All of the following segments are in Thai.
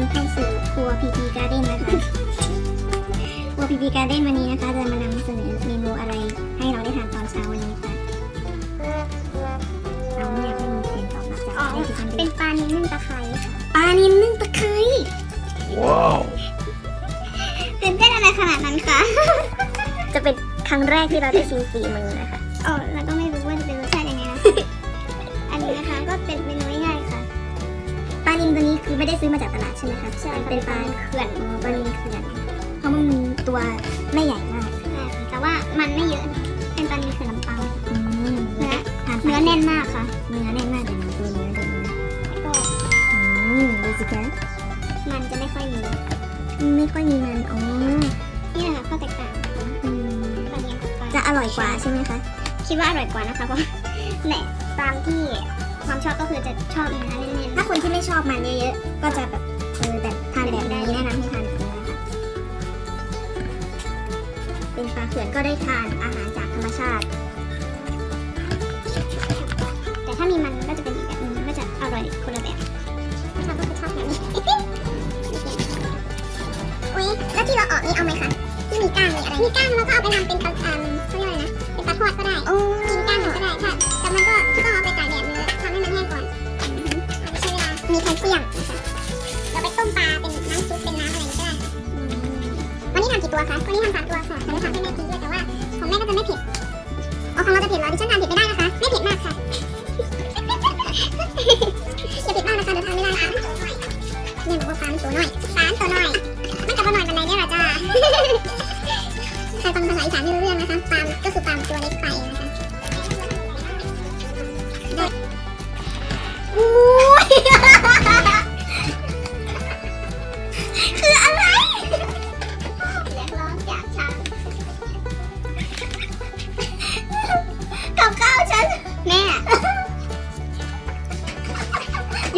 นเข้าสู่ครัวพีพีการ์เด้นนะคะครัวพีพีการ์เด้นวันนี้นะคะจะมานำเสนอเมนูอะไรให้เราได้ทานตอนเช้าวันนี้ค่ะเราไม่อยากให้มีเสียงตอบรับจากที่ทำเป็เป็นปลานิ้นึ่งตะไคร้ค่ะปลานิลนึ่งตะไคร้ Wow. ตื่นเต้นอะไรขนาดนั้นคะ จะเป็นครั้งแรกที่เราได้ชิมฝีมือนะคะ อ๋อเหร ไม่ได้ซื้อมาจากตลาดใช่ไหมคะใช่เป็นปลาเขื่อนอ๋อปลานิลเขื่อนเพราะมันตัวไม่ใหญ่มากใช่ค่ะแต่ว่ามันไม่เยอะ เป็นปลานิ้คือลำปางอืมเนื้อทานเนื้อแน่นมากค่ะเนื้อแน่นมากเลยนะตัวเนื้อตัวเนื้อแล้วก็อืมดูสิคะมันจะไม่ค่อยมีไม่ค่อยมีมันอ๋อนี่แหละค่ะข้อแตกต่างอืมปลาเลี้ยงกับปลาจะอร่อยกว่าใช่ไหมคะ คิดว่าอร่อยกว่านะคะเพราะแหละตามที่ ความชอบก็คือจะชอบเนื้อแน่นๆถ้าคนที่ไม่ชอบมันเยอะๆก็จะแบบเออแบบทานแบบนี้แนะนำให้ทานแบบนี้นะคะเป็นปลาเขื่อนก็ได้ทานอาหารจากธรรมชาติ แต่ถ้ามีมันก็จะเป็นอีกแบบนึงมันก็จะอร่อยคนละแบบชอบก็คือชอบแบบนี้อุ้ยแล้วที่เราออกนี่เอาไหมคะที่มีก้างมีอะไรมีก้างเราก็เอาไปทำเป็นปลาเอ่มเขาเรียกอะไรนะเป็นปลาทอดก็ได้โอ้กินก้างมันก็ได้ค่ะแต่มันก็ เซียมนะคะเราไปต้มปลาเป็นน้ำซุปเป็นน้ำอะไรก็ได้วันนี้ทำกี่ตัวคะวันนี้ทำสามตัวค่ะแต่เราทำให้แม่กินด้วยแต่ว่าของแม่ก็จะไม่เผ็ดเอาของเราจะเผ็ดเหรอดิฉันทานเผ็ดไม่ได้นะคะไม่เผ็ดมากค่ะอย่าเผ็ดมากนะคะเดี๋ยวทานไม่ได้ค่ะเนี่ยบอกว่าปลามตัวน้อยปลาตัวน้อยไม่กลับมาหน่อยบันไดเนี่ยหรอจ้าใครฟังภาษาอีสานไม่รู้เรื่องนะคะ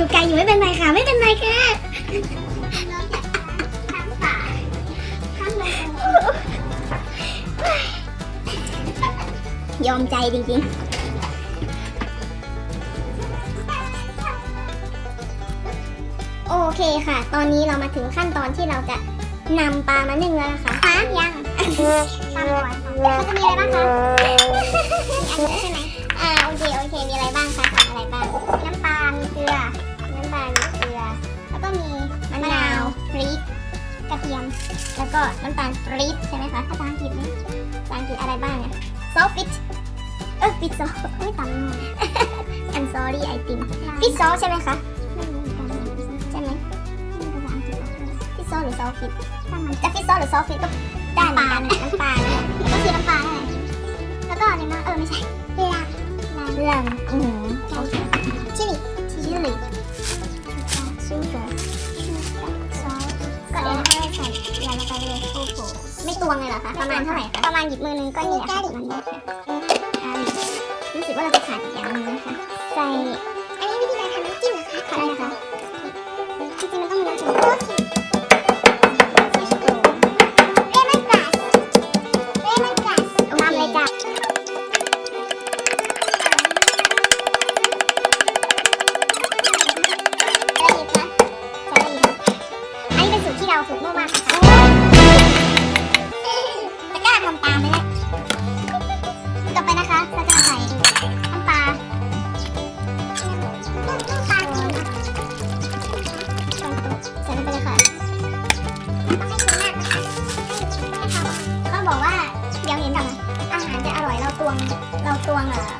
อยู่ไกลอยู่ไม่เป็นไรค่ะ ไม่เป็นไรค่ะร้องจากข้างป่าข้างลงยอมใจจริงๆโอเคค่ะ ตอนนี้เรามาถึงขั้นตอนที่เราจะนำปลามานึ่งแล้วนะคะฮะยังตามก่อนค่ะเขาจะมีอะไรบ้างคะอันนี้ใช่ไหมอ่า โอเค โอเค มีอะไรบ้าง ก็มีมะนาวพริกกระเทียม แล้วก็น้ำตาลปี๊บใช่ไหมคะภาษาอังกฤษนี่ภาษาอังกฤษอะไรบ้างเนี่ยซอสฟิตเออฟิตซอสไม่ตำหน่อย I'm sorry I think ฟิตซอสใช่ไหมคะไม่รู้เหมือนกันใช่ไหมฟิตซอสหรือซอสฟิตจะฟิตซอสหรือซอสฟิตก็ได้เหมือนกันน้ำปลาเนี่ยก็คือน้ำปลานั่นแหละแล้วก็อะไรนะเออไม่ใช่เกลือเรื่องอือหื ตวงเลยเหรอคะ ประมาณเท่าไหร่คะ ประมาณหยิบมือนึงก็นี่แหละค่ะประมาณนี้ค่ะอ่ารู้สึกว่าเราจะขาดอีกอย่างหนึงนะคะ ใส่ อันนี้วิธีการทำน้ำจิ้มเหรอคะอะไรนะคะจริงๆมันต้องมีน้ำจิ้มเลมอนกราสเลมอน ร่อยเ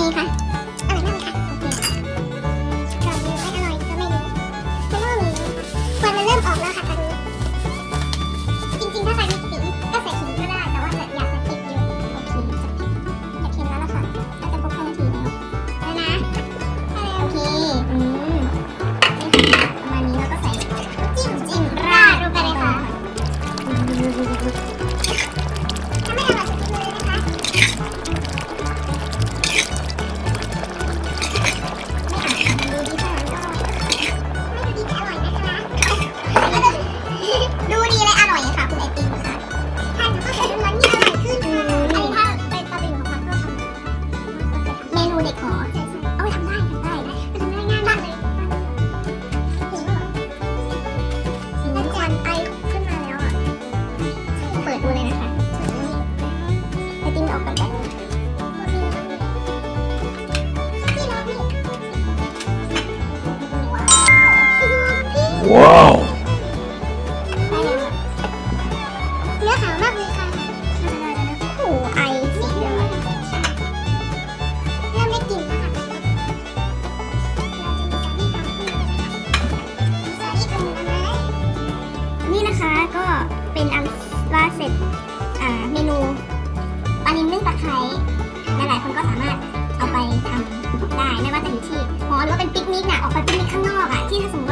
一块 ว้าวเนื้อขาวมากเลยค่ะโอ้โหไอสีเหลือเริ่มได้กลิ่นแล้วค่ะนี่นะคะก็เป็นอันว่าเสร็จเมนูปลานิลนึ่งตะไคร้หลายๆคนก็สามารถเอาไปทำได้ไม่ว่าจะอยู่ที่หอหรือว่าเป็นปิกนิกน่ะออกไปปิกนิกข้างนอกอะที่ถ้าสมมติ